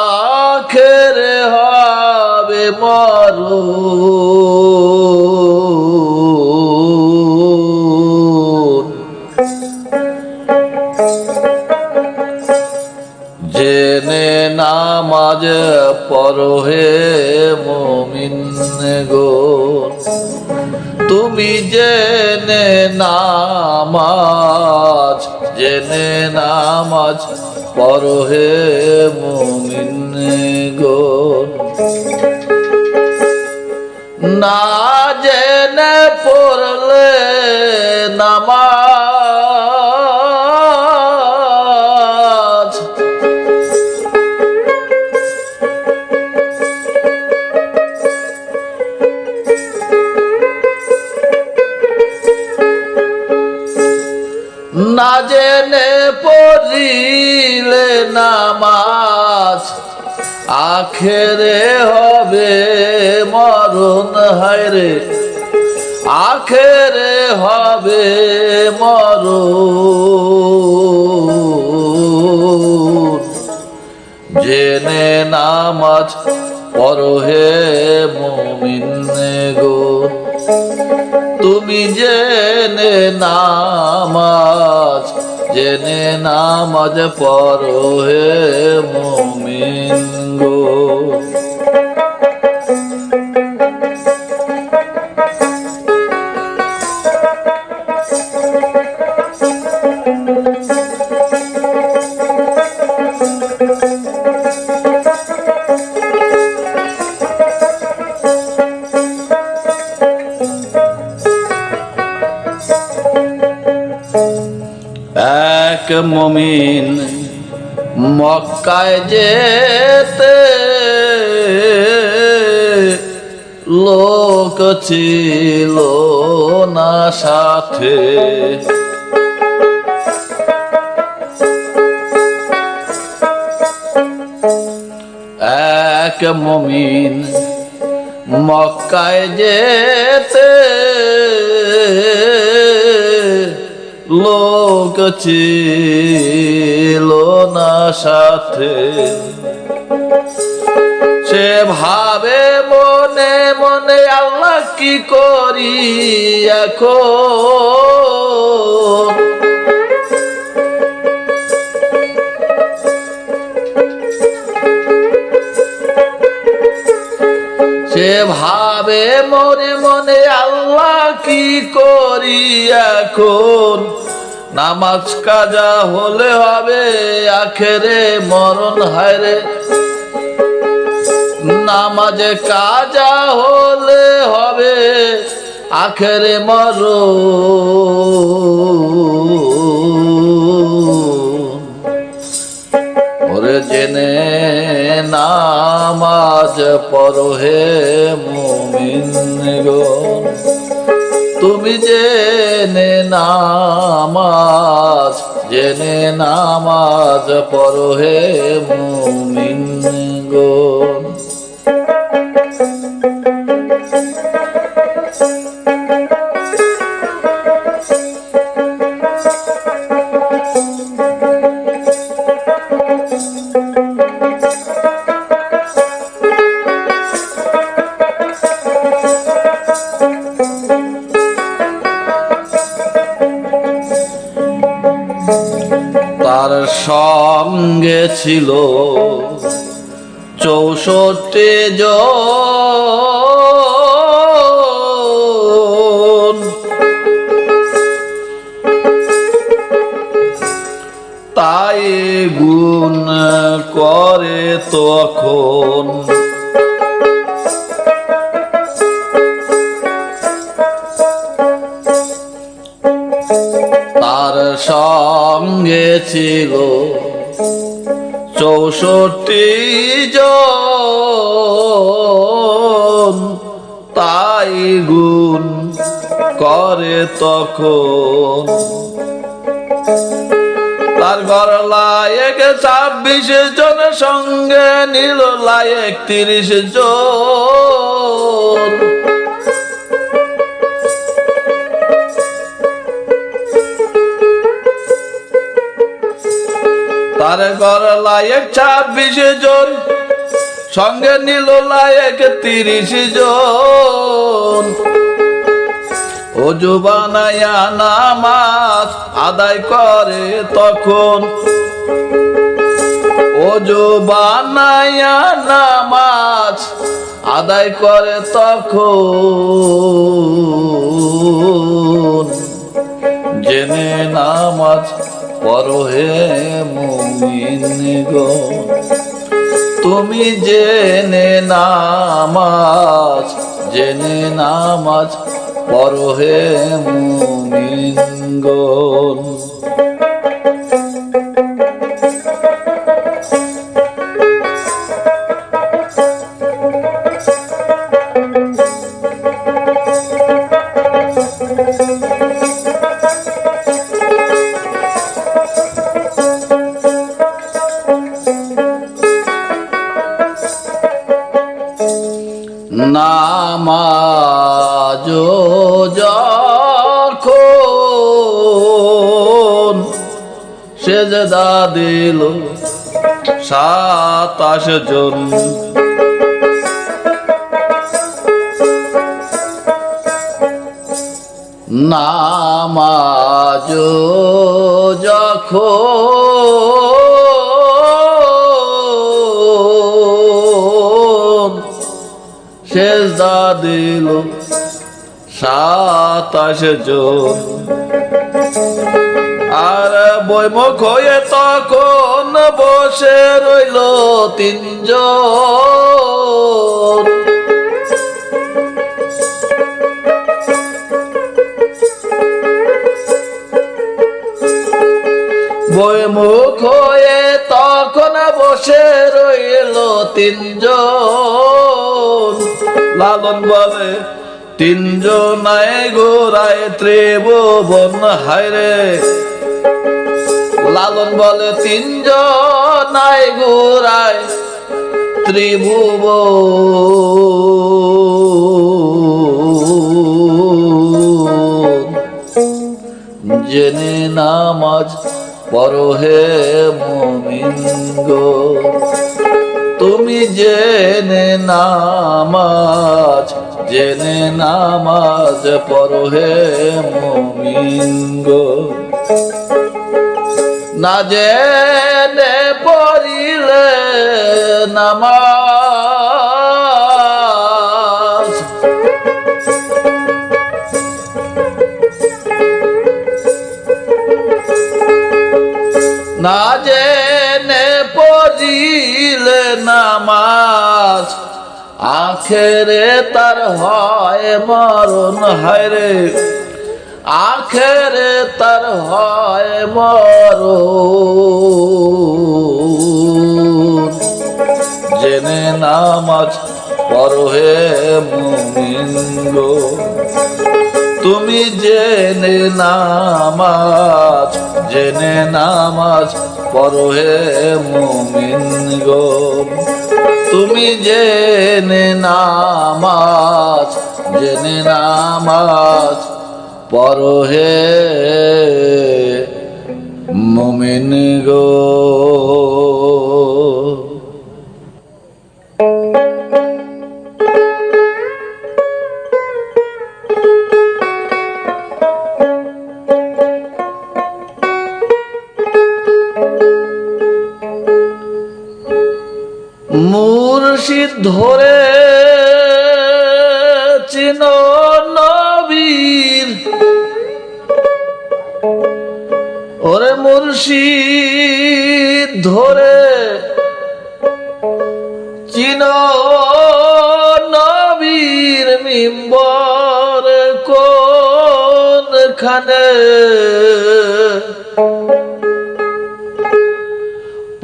আখেরে হবে মরণ। জেনে নামাজ পরহে মমিন গো তুমি জেনে নামাজ জেনে নামাজ পরহে মুমিন গো। না জেনে পড়লে নামাজ পড়িলে নামাজ, আখেরে হবে মরণ, হায়রে, আখেরে হবে মরণ। জেনে নামাজ পরহে মুমিন গো, তুমি জেনে নামাজ জেনে নামাজ পড়ো হে মোমিন গো। মক্কায় যেতে লোক ছিল না সাথে। এক মমিন মক্কায় যেতে লোক ছিল সাথে। সে ভাবে মনে মনে আল্লাহ কি করি এখন? সে ভাবে মনে মনে আল্লাহ কি করি এখন? নামাজ কাজা হলে হবে, আখেরে মরণ হায়রে। নামাজে কাজা হলে হবে, আখেরে মরণ। ওরে জেনে নামাজ পরহে মুমিন গো তুমি জেনে নামাজ জেনে নামাজ পরহে মুমিন গো। ছিল। চৌষট্টি জন। তাই গুণ করে তখন। তার সঙ্গে ছিল চৌষট্টি তাই গুণ করে তখন। তার ঘর লায়ক ছাব্বিশ জনের সঙ্গে নিল লায়ক তিরিশ জন। তার ঘর লায়ক ছাব্বিশ জন, সঙ্গে নিল লায়ক তিরিশ জন। অজু বানায়া নামাজ আদায় করে তখন। অজু বানায়া নামাজ আদায় করে তখন। জেনে নামাজ পড়ো হে মুমিন গো তুমি জেনে নামাজ জেনে নামাজ পরহে মুমিন গো। দিল সাতাশ জন। নামাজ যখন সেজদা দিল সাতাশ জন। বৈমুখ হয়ে তখন বসে রইল তিনজন। বৈমুখ হয়ে তখন বসে রইল তিনজন। লালন বলে, তিনজন গোরায় ত্রিভুবন, হায়রে লালন বলে তিনজন গোরায় ত্রিভুবন। জেনে নামাজ পড়ো হে মুমিন তুমি জেনে নামাজ জেনে নামাজ পড়ো হে মুমিন গো। না জেনে পড়িলে নামাজ। না জেনে পড়িলে নামাজ। আখেরে তার হয় মরণ হায়রে। আখেরে তার হয় মরণ। জেনে নামাজ পড়ো হে মুমিন গো। তুমি জেনে নামাজ জেনে নামাজ পড়ো হে মুমিন গো। তুমি জেনে নামাজ জেনে নামাজ পড়ো হে মুমিন গো। মুর্শিদ ধরে মুর্শিদ ধরে চিন নবীর মিম্বর কোনখানে?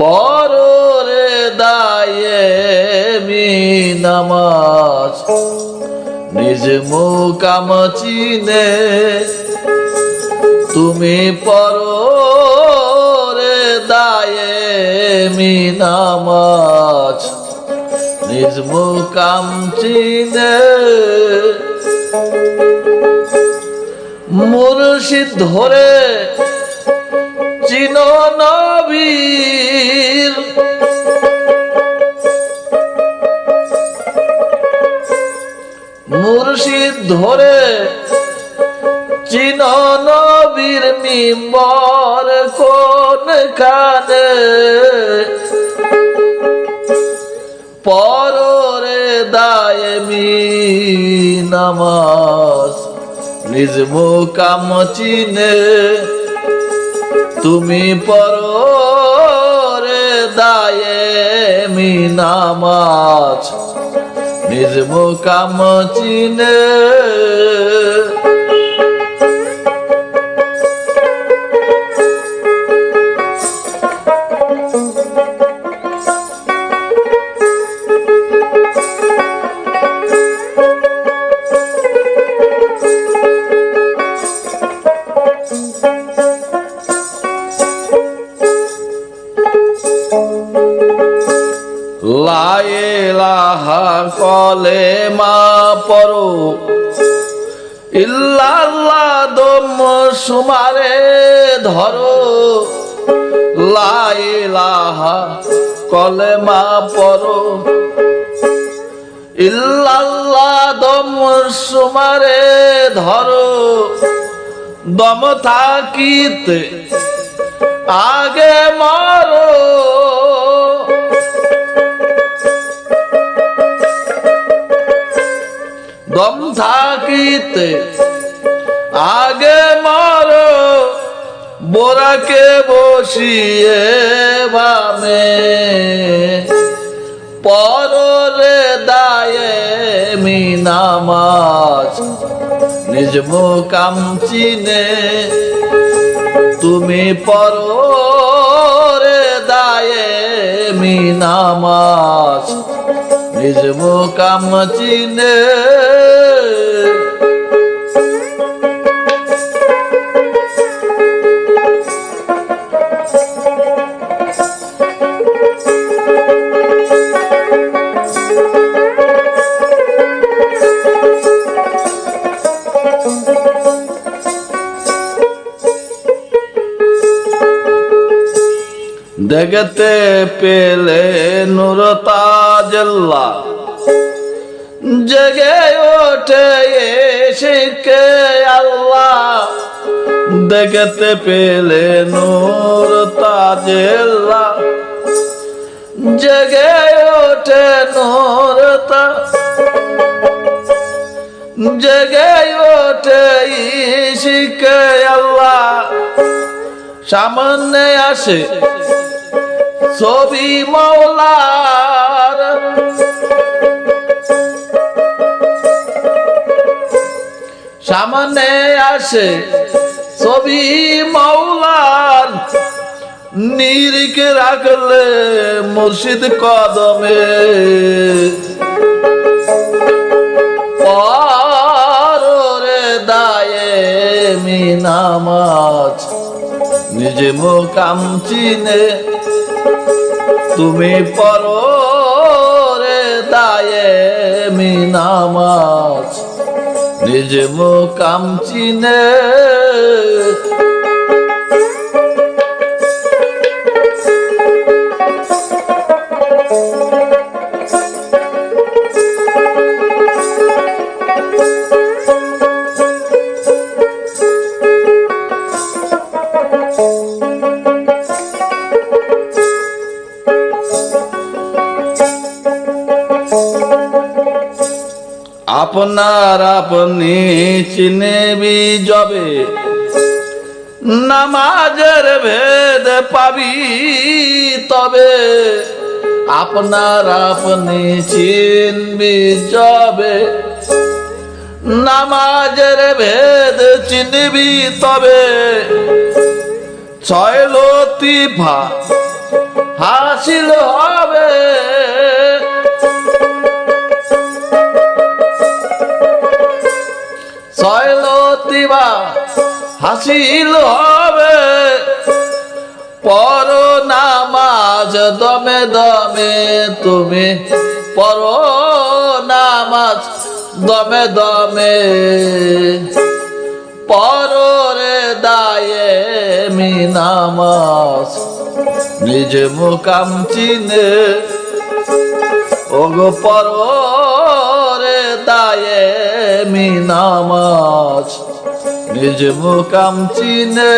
পরে দায়ে মি নামাজ নিজ মুকাম চিনে। তুমি পরে দায়ে মি নামাজ। নিজ মুকাম চিনে মুর্শিদ ধরে চিন নবীর। মুর্শিদ ধরে চিন নবীর মিম্বর পররে দায়মি নামাজ নিজ মুকাম চিনে তুমি পররে দায়মি নামাজ নিজ মুকাম চিনে কলে মা পরো ইল্লাল্লাহ, দম সুমারে ধরো। লাইলাহা কলে মা পরো ইল্লাল্লাহ, দম সুমারে ধরো। দম থাকিতে আগে মারো। দম থাকিতে। আগে মারো, বোরাকে বসিয়ে বামে। পররে দায়ে মিনামাজ, নিজ মুকাম চিনে তুমি পররে দায়ে মিনামাজ নিজ মুকাম চিনে দেখতে পেলে নুর তাজল্লা জেগে ওঠে শিখে আল্লাহ। দেখতে পেলে নূর তাজেল্লা জেগে ওঠে নূর তা জেগে ওঠে শিখে আল্লাহ। সামনে আসে ছবি মৌলার সামনে আসে ছবি মৌলার নিরিকে রাখলে মুর্শিদ কদমে। পরে দায়ে মিনামাজ নিজে মোকাম চিনে তুমি পরে দায়ে মিনামাজ নিজে মুকাম চিনে আপনার আপনি চিনেবি যবে। নামাজের ভেদ পাবি তবে। আপনার আপনি চিনবি যবে। নামাজের ভেদ চিনবি তবে। ছয় লতিফা হাসিল হবে। লতিবা হাসিল হবে। পর নামাজ দমে দমে, তুমি পর নামাজ দমে দমে। পরে দায়ে মি নামাজ, নিজ মুকাম চিনে। ওগো পরে দায়ে মিনামাস নিজ মুকাম চিনে।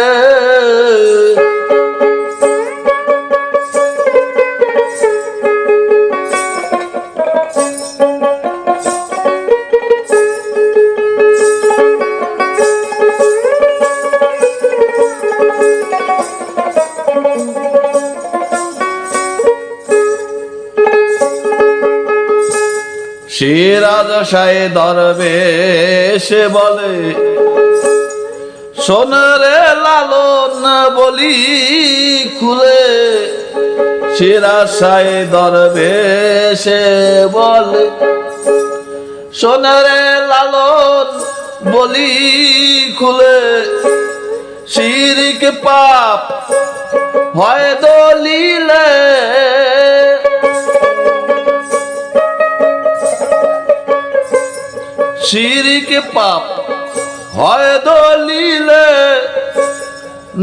সিরাজ সাই দরবে সে বলে সোনারে লালন বলি খুলে সাই দরবে সে বলে। সোনারে লালন বলি খুলে, শিরিক পাপ হয় দলিলে। শিরিক পাপ হয় দলিলে,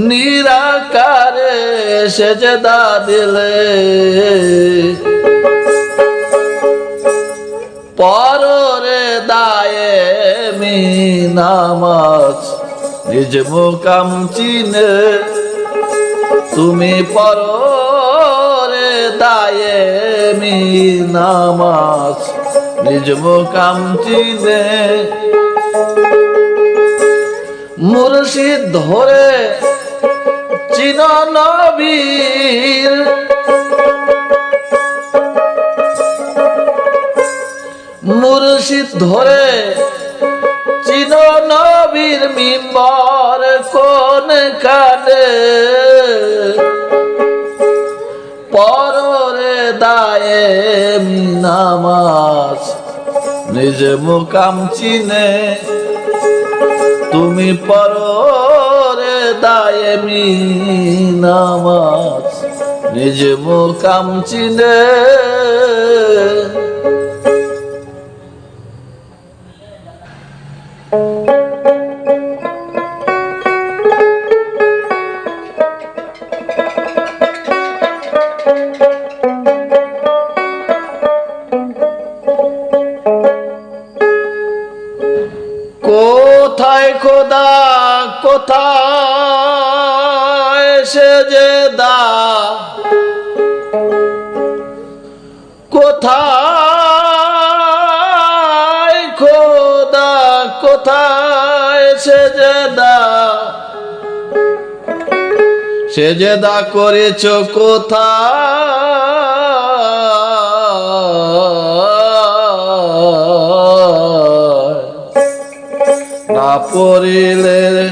নিরাকারে সেজদা দিলে। পররে দায়ে মিনামাজ, নিজ মুকাম চিনে। তুমি পররে দায়ে মিনামাজ, নিজ মুকাম চিনে। মুর্শিদ ধরে চিন নবীর। মুর্শিদ ধরে চিন নবীর মিম্বর কোন কানে? পররে দায়ে নামাজ, নিজ মুকাম চিনে তুমি পররে দায়ে নামাজ নিজ মুকাম চিনে সে যে দা করেছ কোথায়? না পড়িলে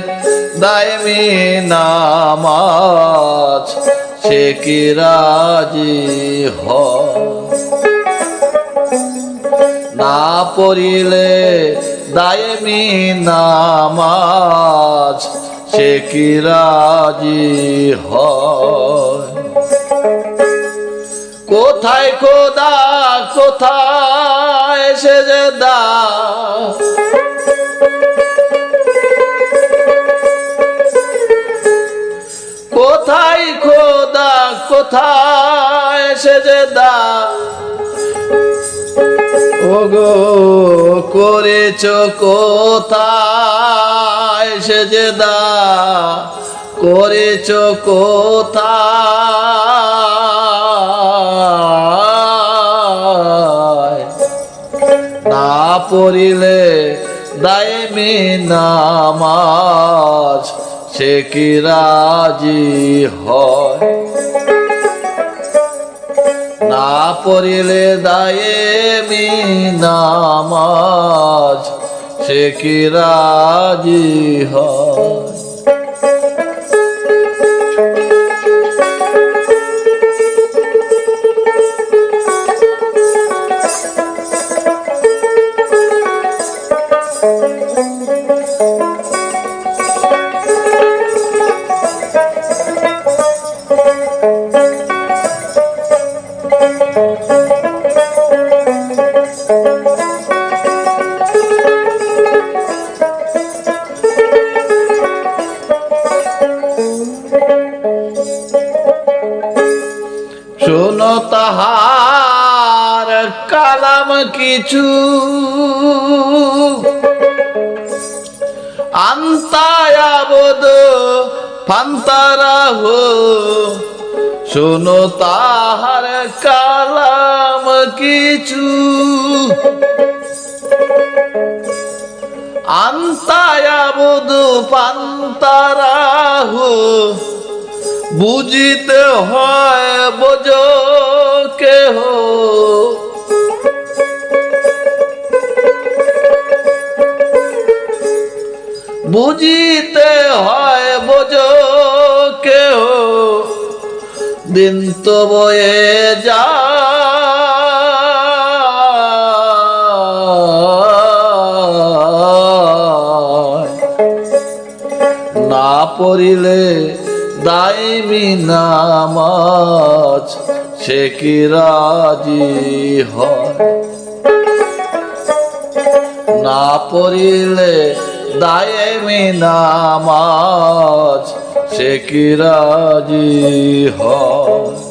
দায়মি নামাজ, সে কি রাজি হ না পড়িলে দায়মি নামাজ সে কি রাজি হয়? কোথায় খোদা, কোথায় সে যে দা? কোথায় খোদা, কোথায় সে যে দা? ওগো, করেছ কোথায় সে যে দা করেছ কোথায়? না পড়িলে দায়মি নামাজ সে কি রাজি হয়? না পড়িলে দায়েমি নামাজ সে কি রাজি হয়? তাহার কালাম কিছু। আন্তায়াবদ ফান্তারাহ শোনো তাহার কালাম কিছু। আন্তায়াবদ হো বুঝিতে হয় বোঝ। কেহ বুঝিতে হয় বোঝ কেহ দিন তো বয়ে যা। না পড়িলে দাইমি নামাজ। সে কি রাজি হয়? না পড়িলে দায়েমি নামাজ সে কি রাজি হয়?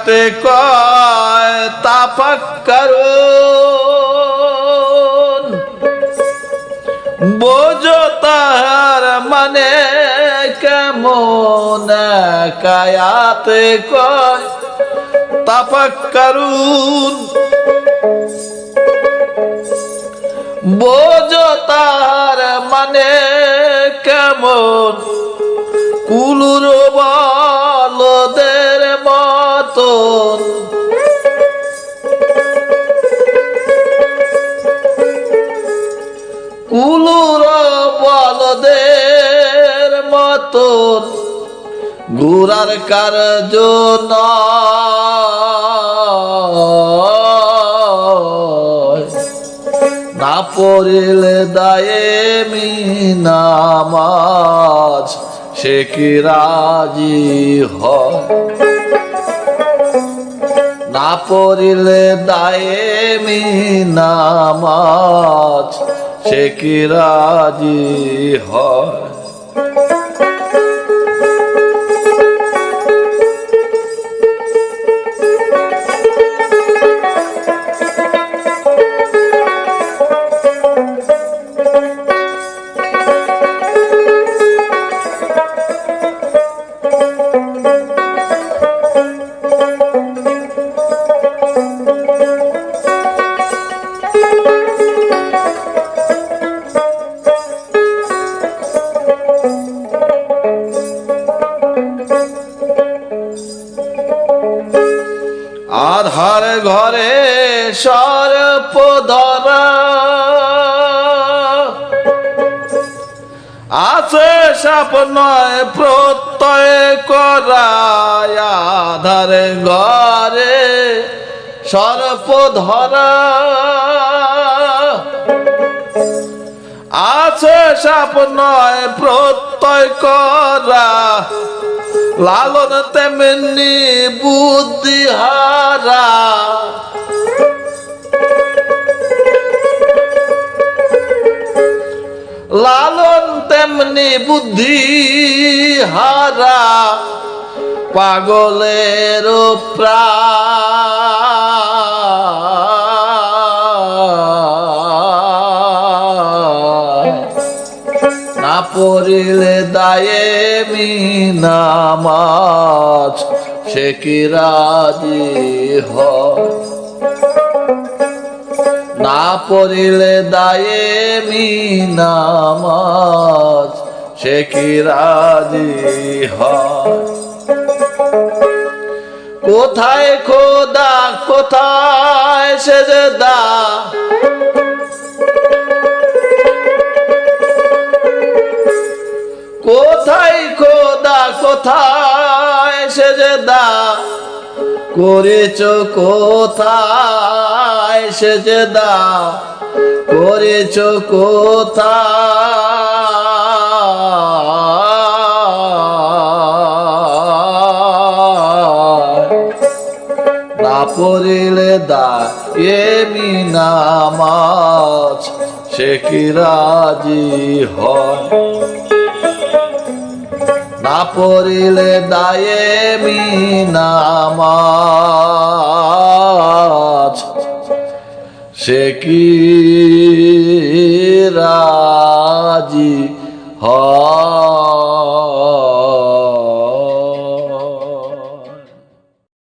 একায়াতে কয় তাফাক্কারুন। বোঝো তাহার মানে কেমন একায়াতে কয় তাফাক্কারুন। বোঝো তাহার মানে কেমন কুলুর বলদের মতন ঘুরার কার্য না পড়িলে দায়েমি নামাজ সে কি রাজি হয়? না পড়িলে দায়েমি নামাজ সে কি রাজি হয়? নয় প্রত্যয় করায় আধার ঘরে সর্প ধরা আছে সাপ নয় প্রত্যয় করা, লালন তেমনি বুদ্ধি হারা তেমনি বুদ্ধি হারা পাগলের না পড়িলে দায়েমি নামাজ সে কি রাজি হয়? না পড়িলে দায়েমি নামাজ, সে কি রাজি কোথায় খোদা, কোথায় সে সেজদা? কোথায় খোদা, কোথায় সে দা করেছ কোথায় সে যে দাও করেছ কোথায়? না পড়িলে দা এমি নামাজ সে কি রাজি না পড়িলে দায়ে মি নামাজ সে কি রাজি হয়?